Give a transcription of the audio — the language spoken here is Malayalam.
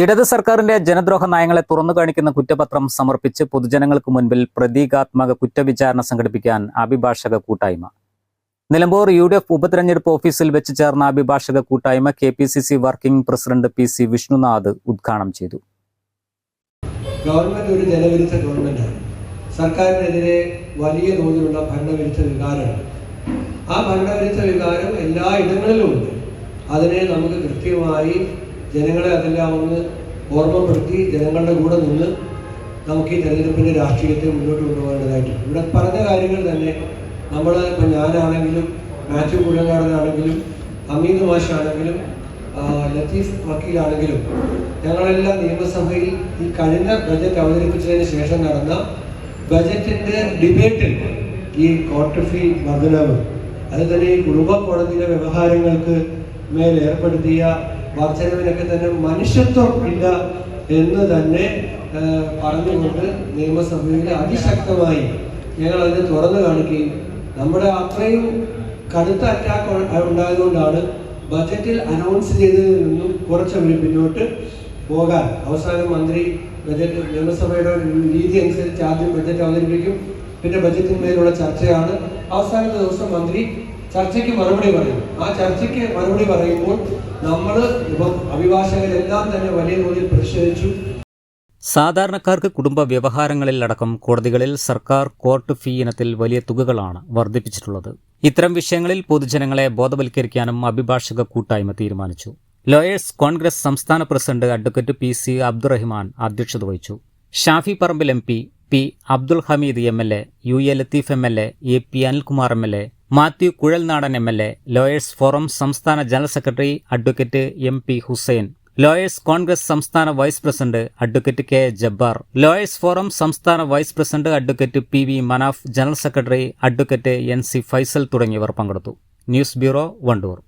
ഇടത് സർക്കാരിന്റെ ജനദ്രോഹ നയങ്ങളെ തുറന്നു കാണിക്കുന്ന കുറ്റപത്രം സമർപ്പിച്ച് പൊതുജനങ്ങൾക്ക് മുൻപിൽ പ്രതീകാത്മക കുറ്റവിചാരണ സംഘടിപ്പിക്കാൻ അഭിഭാഷക കൂട്ടായ്മ. നിലമ്പൂർ യു ഡി എഫ് ഉപതെരഞ്ഞെടുപ്പ് ഓഫീസിൽ വെച്ച് ചേർന്ന അഭിഭാഷക കൂട്ടായ്മ K P C C working president P C Vishnunath ഉദ്ഘാടനം ചെയ്തു. ഗവൺമെന്റ് ഒരു ജനവിരുദ്ധ ഗവൺമെന്റാണ്. സർക്കാരിനെതിരെ വലിയ തോതിലുള്ള ഭരണവിരുദ്ധ വികാരമാണ്. ആ ഭരണവിരുദ്ധ വികാരം എല്ലാ ഇടങ്ങളിലും ഉണ്ട്. അതിനെ നമുക്ക് കൃത്യമായി ജനങ്ങളെ അതെല്ലാം ഒന്ന് ഓർമ്മപ്പെടുത്തി ജനങ്ങളുടെ കൂടെ നിന്ന് നമുക്ക് ഈ തെരഞ്ഞെടുപ്പിന്റെ രാഷ്ട്രീയത്തെ മുന്നോട്ട് കൊണ്ടുപോകേണ്ടതായിട്ടുണ്ട് ഇവിടെ പറഞ്ഞ കാര്യങ്ങൾ തന്നെ നമ്മൾ ഇപ്പം ഞാനാണെങ്കിലും മാത്യു കുഴങ്ങാടനാണെങ്കിലും അമീദ് മാഷാണെങ്കിലും ലത്തീഫ് വക്കീലാണെങ്കിലും ഞങ്ങളെല്ലാം നിയമസഭയിൽ ഈ കഴിഞ്ഞ ബജറ്റ് അവതരിപ്പിച്ചതിന് ശേഷം നടന്ന ബജറ്റിന്റെ ഡിബേറ്റിൽ ഈ കോർട്ട് ഫീ വർദ്ധനവ് അതുതന്നെ ഈ കുടുംബ കോടതിയിലെ വ്യവഹാരങ്ങൾക്ക് മേൽ ഏർപ്പെടുത്തിയ വർധനവിനൊക്കെ തന്നെ മനുഷ്യത്വം ഇല്ല എന്ന് തന്നെ പറഞ്ഞുകൊണ്ട് നിയമസഭയിൽ അതിശക്തമായി ഞങ്ങൾ അതിനെ തുറന്നു കാണിക്കുകയും നമ്മുടെ അത്രയും കടുത്ത അറ്റാക്ക് ഉണ്ടായതുകൊണ്ടാണ് ബജറ്റിൽ അനൗൺസ് ചെയ്തതിൽ നിന്നും കുറച്ചവർ പിന്നോട്ട് പോകാൻ. അവസാനം മന്ത്രി ബജറ്റ് നിയമസഭയുടെ രീതി അനുസരിച്ച് ആദ്യം ബജറ്റ് അവതരിപ്പിക്കും. പിന്നെ ബജറ്റിന്മേലുള്ള ചർച്ചയാണ്. അവസാനത്തെ ദിവസം മന്ത്രി ചർച്ചയ്ക്ക് മറുപടി പറയും ആ ചർച്ചയ്ക്ക് മറുപടി പറയുമ്പോൾ നമ്മൾ ഇപ്പം അഭിഭാഷകരെല്ലാം തന്നെ വലിയ തോതിൽ പ്രതിഷേധിച്ചു. സാധാരണക്കാർക്ക് കുടുംബ വ്യവഹാരങ്ങളിൽ അടക്കം കോടതികളിൽ സർക്കാർ കോർട്ട് ഫീ ഇനത്തിൽ വലിയ തുകകളാണ് വർദ്ധിപ്പിച്ചിട്ടുള്ളത്. ഇത്തരം വിഷയങ്ങളിൽ പൊതുജനങ്ങളെ ബോധവൽക്കരിക്കാനും അഭിഭാഷക കൂട്ടായ്മ തീരുമാനിച്ചു. ലോയേഴ്സ് കോൺഗ്രസ് സംസ്ഥാന president advocate P C Abdurahiman അധ്യക്ഷത വഹിച്ചു. Shafi Parambil M P P. Abdul Hameed M L A U. A. Latheef M L A A. P. Anilkumar M L A Mathew Kuzhalnadan M L A lawyers forum സംസ്ഥാന general secretary advocate M. P. Hussain lawyers Congress സംസ്ഥാന vice president advocate K. Jabbar lawyers forum സംസ്ഥാന vice president advocate P. V. Manaf general secretary advocate N. C. Faisal തുടങ്ങിയവർ പങ്കെടുത്തു. News bureau Wandoor.